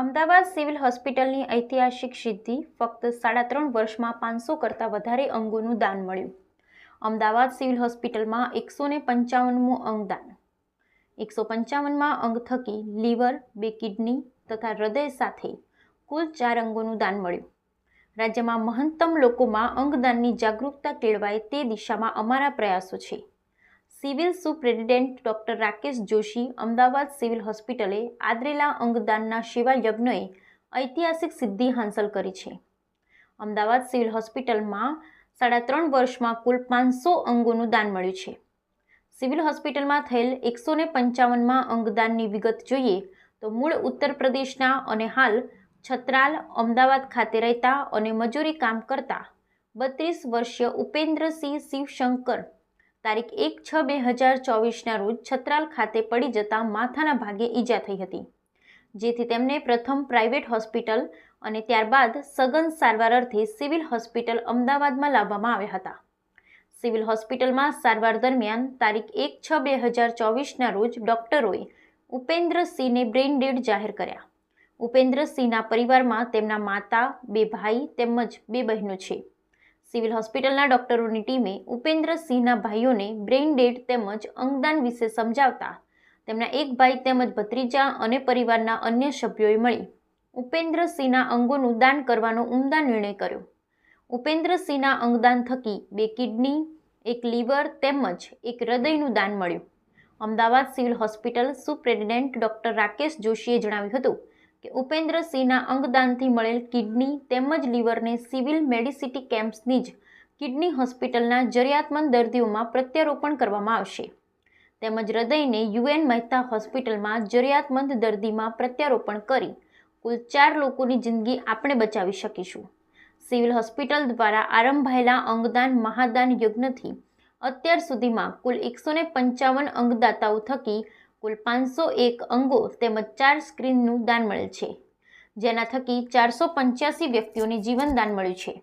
Ahmedabad civil હોસ્પિટલની ઐતિહાસિક સિદ્ધિ ફક્ત સાડા ત્રણ વર્ષમાં પાંચસો કરતાં વધારે અંગોનું દાન મળ્યું. અમદાવાદ સિવિલ હોસ્પિટલમાં એકસો ને પંચાવનમું અંગદાન એકસો પંચાવનમાં અંગ થકી લીવર, બે કિડની તથા હૃદય સાથે કુલ ચાર અંગોનું દાન મળ્યું. રાજ્યમાં મહત્તમ લોકોમાં અંગદાનની જાગૃતતા કેળવાય તે દિશામાં અમારા પ્રયાસો છે. Civil superintendent doctor Rakesh Joshi Ahmedabad civil હોસ્પિટલે આદરેલા અંગદાનના સેવા યજ્ઞએ ઐતિહાસિક સિદ્ધિ હાંસલ કરી છે. અમદાવાદ સિવિલ હોસ્પિટલમાં સાડા ત્રણ વર્ષમાં કુલ પાંચસો અંગોનું દાન મળ્યું છે. સિવિલ હોસ્પિટલમાં થયેલ એકસો ને પંચાવનમાં અંગદાનની વિગત જોઈએ તો મૂળ ઉત્તર પ્રદેશના અને હાલ છત્રાલ, અમદાવાદ ખાતે રહેતા અને મજૂરી કામ કરતા બત્રીસ વર્ષીય ઉપેન્દ્રસિંહ શિવશંકર તારીખ એક છ બે હજાર ચોવીસના રોજ છત્રાલ ખાતે પડી જતા માથાના ભાગે ઈજા થઈ હતી. જેથી તેમને પ્રથમ પ્રાઇવેટ હોસ્પિટલ અને ત્યારબાદ સઘન સારવાર અર્થે સિવિલ હોસ્પિટલ અમદાવાદમાં લાવવામાં આવ્યા હતા. સિવિલ હોસ્પિટલમાં સારવાર દરમિયાન તારીખ એક છ બે હજાર ચોવીસના રોજ ડૉક્ટરોએ ઉપેન્દ્રસિંહને બ્રેઇન ડેડ જાહેર કર્યા. ઉપેન્દ્રસિંહના પરિવારમાં તેમના માતા, બે ભાઈ તેમજ બે બહેનો છે. સિવિલ હોસ્પિટલના ડોક્ટરોની ટીમે ઉપેન્દ્રસિંહના ભાઈઓને બ્રેઇન ડેડ તેમજ અંગદાન વિશે સમજાવતા તેમના એક ભાઈ તેમજ ભત્રીજા અને પરિવારના અન્ય સભ્યોએ મળી ઉપેન્દ્રસિંહના અંગોનું દાન કરવાનો ઉમદા નિર્ણય કર્યો. ઉપેન્દ્રસિંહના અંગદાન થકી બે કિડની, એક લીવર તેમજ એક હૃદયનું દાન મળ્યું. Ahmedabad civil hospital superintendent doctor Rakesh જોશીએ જણાવ્યું હતું કે ઉપેન્દ્રસિંહના અંગદાનથી મળેલ કિડની તેમજ લીવરને સિવિલ મેડિસિટી કેમ્પ્સની જ કિડની હોસ્પિટલના જરિયાતમંદ દર્દીઓમાં પ્રત્યારોપણ કરવામાં આવશે. તેમજ હૃદયને યુએન મહેતા હોસ્પિટલમાં જરિયાતમંદ દર્દીમાં પ્રત્યારોપણ કરી કુલ ચાર લોકોની જિંદગી આપણે બચાવી શકીશું. સિવિલ હોસ્પિટલ દ્વારા આરંભાયેલા અંગદાન મહાદાન યજ્ઞથી અત્યાર સુધીમાં કુલ એકસો પંચાવન અંગદાતાઓ થકી કુલ પાંચસો એક અંગો તેમજ ચાર સ્ક્રીનનું દાન મળેલ છે. જેના થકી ચારસો પંચ્યાસી વ્યક્તિઓને જીવનદાન મળ્યું છે.